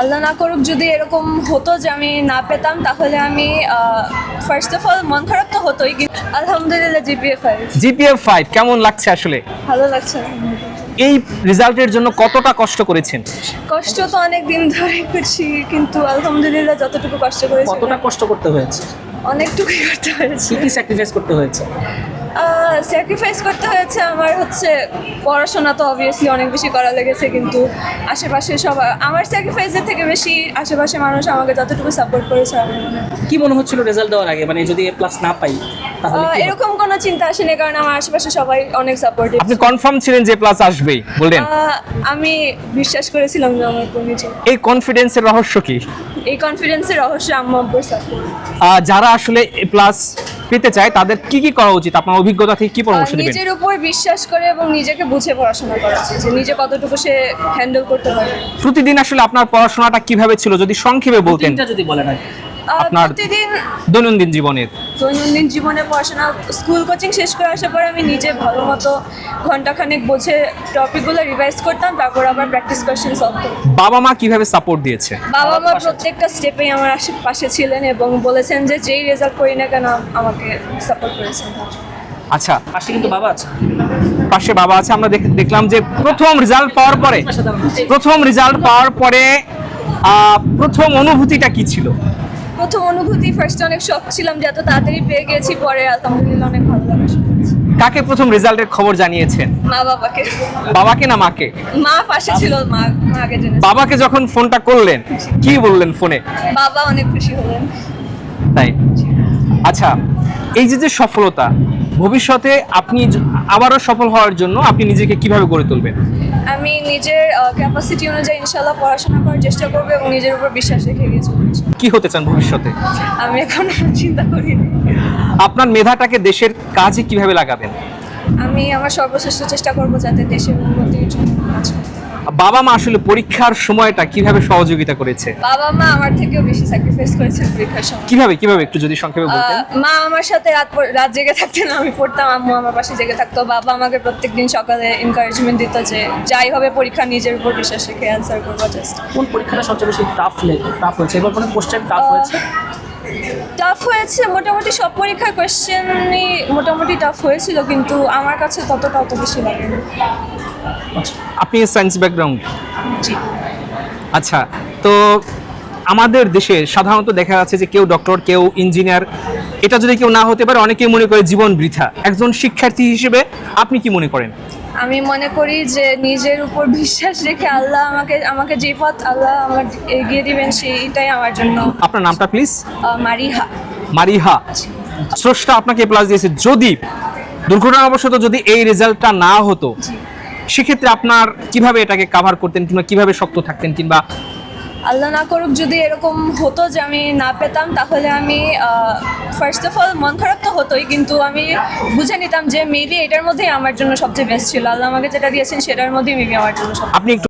আল্লাহ না করুক যদি এরকম হতো যে আমি না পেতাম তাহলে আমি ফার্স্ট অফ অল মন খারাপ তো হতোই কিন্তু আলহামদুলিল্লাহ জিপিএ ফাইভ জিপিএ ফাইভ কেমন লাগছে আসলে? ভালো লাগছে এই রেজাল্টের জন্য কতটা কষ্ট করেছেন? কষ্ট তো অনেক দিন ধরে করছি কিন্তু আলহামদুলিল্লাহ যতটুকু কষ্ট করেছি কতটা কষ্ট করতে হয়েছে? অনেকটুকুই করতে হয়েছে। কি কি স্যাক্রিফাইস করতে হয়েছে? স্যাক্রিফাইস করতে হয়েছে আমার হচ্ছে পড়াশোনা তো অবভিয়াসলি অনেক বেশি করা লেগেছে, কিন্তু আশেপাশে সব, আমার স্যাক্রিফাইসের থেকে বেশি আশেপাশে মানুষ আমাকে যতটুকু সাপোর্ট করেছে আমি মনে হয়। কি মনে হচ্ছিল রেজাল্ট দেওয়ার আগে মানে যদি প্লাস না পাই? এরকম কোনো চিন্তা আসেনি কারণ আমার আশেপাশে সবাই অনেক সাপোর্টিভ আপনি কনফার্ম ছিলেন যে প্লাস আসবেই বললেন। আমি বিশ্বাস করেছিলাম যে আমার নিজে এই কনফিডেন্সের রহস্য কি? এই কনফিডেন্সের রহস্য আম্মু আব্বুর সাপোর্ট যারা আসলে প্লাস পেতে চায় তাদের কি কি করা উচিত? আপনার অভিজ্ঞতা থেকে কি পরামর্শ দেবেন? নিজের উপর বিশ্বাস করে এবং নিজেকে বুঝে পড়াশোনা করা উচিত যে নিজে কতটুকু সে হ্যান্ডেল করতে পারে। প্রতিদিন আসলে আপনার পড়াশোনাটা কীভাবে ছিল? যদি সংক্ষেপে বলতেন। তিনটা যদি বলেন আপনার- প্রতিদিন দৈনন্দিন জীবনের। দৈনন্দিন জীবনে পড়াশোনা স্কুল কোচিং শেষ করে আসার পর আমি নিজে ভালো মতো ঘন্টাখানেক বুঝে টপিকগুলো রিভাইজ করতাম তারপর আবার প্র্যাকটিস কোয়েশ্চেন সলভ করতাম। বাবা মা কীভাবে সাপোর্ট দিয়েছে? বাবা মা প্রত্যেকটা স্টেপেই আমার আশেপাশে ছিলেন এবং বলেছেন যে যেই রেজাল্ট করি না কেন আমাকে সাপোর্ট করেছেন। আচ্ছা পাশে কিন্তু বাবা আছে। পাশে বাবা আছে আমরা দেখ- দেখলাম যে প্রথম রেজাল্ট পাওয়ার পরে প্রথম রেজাল্ট পাওয়ার পরে প্রথম অনুভূতিটা কি ছিল? প্রথম অনুভূতি ফার্স্ট অনেক শখ ছিলাম যে এত তাড়াতাড়ি পেয়ে গেছি পরে আলহামদুলিল্লাহ অনেক ভালো লাগা কাকে প্রথম রেজাল্টের খবর জানিয়েছেন? মা বাবাকে। বাবাকে না মাকে? মা পাশে ছিল মা মা আগে জেনে বাবাকে যখন ফোনটা করলেন কি বললেন ফোনে? বাবা অনেক খুশি হলেন। তাই? আচ্ছা এই যে যে সফলতা ভবিষ্যতে আপনি আবারও সফল হওয়ার জন্য আপনি নিজেকে কীভাবে গড়ে তুলবেন? আমি নিজের ক্যাপাসিটি অনুযায়ী ইনশাল্লাহ পড়াশোনা করার চেষ্টা করব এবং নিজের উপর বিশ্বাস রেখে গেছি। কি হতে চান ভবিষ্যতে? আমি এখন চিন্তা করি আপনার মেধাটাকে দেশের কাজে কীভাবে লাগাবেন? আমি আমার সর্বশ্রেষ্ঠ চেষ্টা করব যাতে দেশের উন্নতির জন্য কাজ করতে বাবা মা আসলে পরীক্ষার সময়টা কীভাবে সহযোগিতা করেছে? বাবা মা আমার থেকেও বেশি স্যাক্রিফাইস করেছে পরীক্ষার সময়। কীভাবে কীভাবে একটু যদি সংক্ষেপে বলতেন? মা আমার সাথে রাত পর- রাত জেগে থাকতেন আমি পড়তাম আম্মু আমার পাশে জেগে থাকতো বাবা আমাকে প্রত্যেকদিন সকালে এনকারেজমেন্ট দিত যে যাই হবে পরীক্ষা নিজের উপর বিশ্বাস রেখে অ্যান্সার করব জাস্ট কোন পরীক্ষাটা সবচেয়ে বেশি টাফ টাফ হয়েছে? এবার কোনো কোশ্চেন টাফ হয়েছে? টাফ হয়েছে মোটামুটি সব পরীক্ষার কোয়েশ্চেনই মোটামুটি টাফ হয়েছিল কিন্তু আমার কাছে ততটা অত বেশি লাগেনি। আপনি সায়েন্স ব্যাকগ্রাউন্ড জি। আচ্ছা তো আমাদের দেশে সাধারণত দেখা যাচ্ছে যে কেউ ডক্টর কেউ ইঞ্জিনিয়ার এটা যদি কেউ না হতে পারে অনেকেই মনে করে জীবন বৃথা। একজন শিক্ষার্থী হিসেবে আপনি কি মনে করেন? আমি মনে করি যে নিজের উপর বিশ্বাস রেখে আল্লাহ আমাকে আমাকে যে পথ আল্লাহ আমার এগিয়ে দিবেন সেইটাই আমার জন্য। আপনার নামটা প্লিজ মারিহা। মারিহা। স্রষ্টা আপনাকে প্লাস দিয়েছে। যদি দুর্ঘটনাবশত যদি এই রেজাল্টটা না হতো সেক্ষেত্রে আপনার কীভাবে এটাকে কাভার করতেন কিংবা কীভাবে শক্ত থাকতেন কিংবা আল্লাহ না করুক যদি এরকম হতো যে আমি না পেতাম, তাহলে আমি ফার্স্ট অফ অল মন খারাপ তো হতোই, কিন্তু আমি বুঝে নিতাম যে মেবি এটার মধ্যেই আমার জন্য সবচেয়ে বেস্ট ছিল। আল্লাহ আমাকে যেটা দিয়েছেন, সেটার মধ্যেই মেবি আমার জন্য আপনি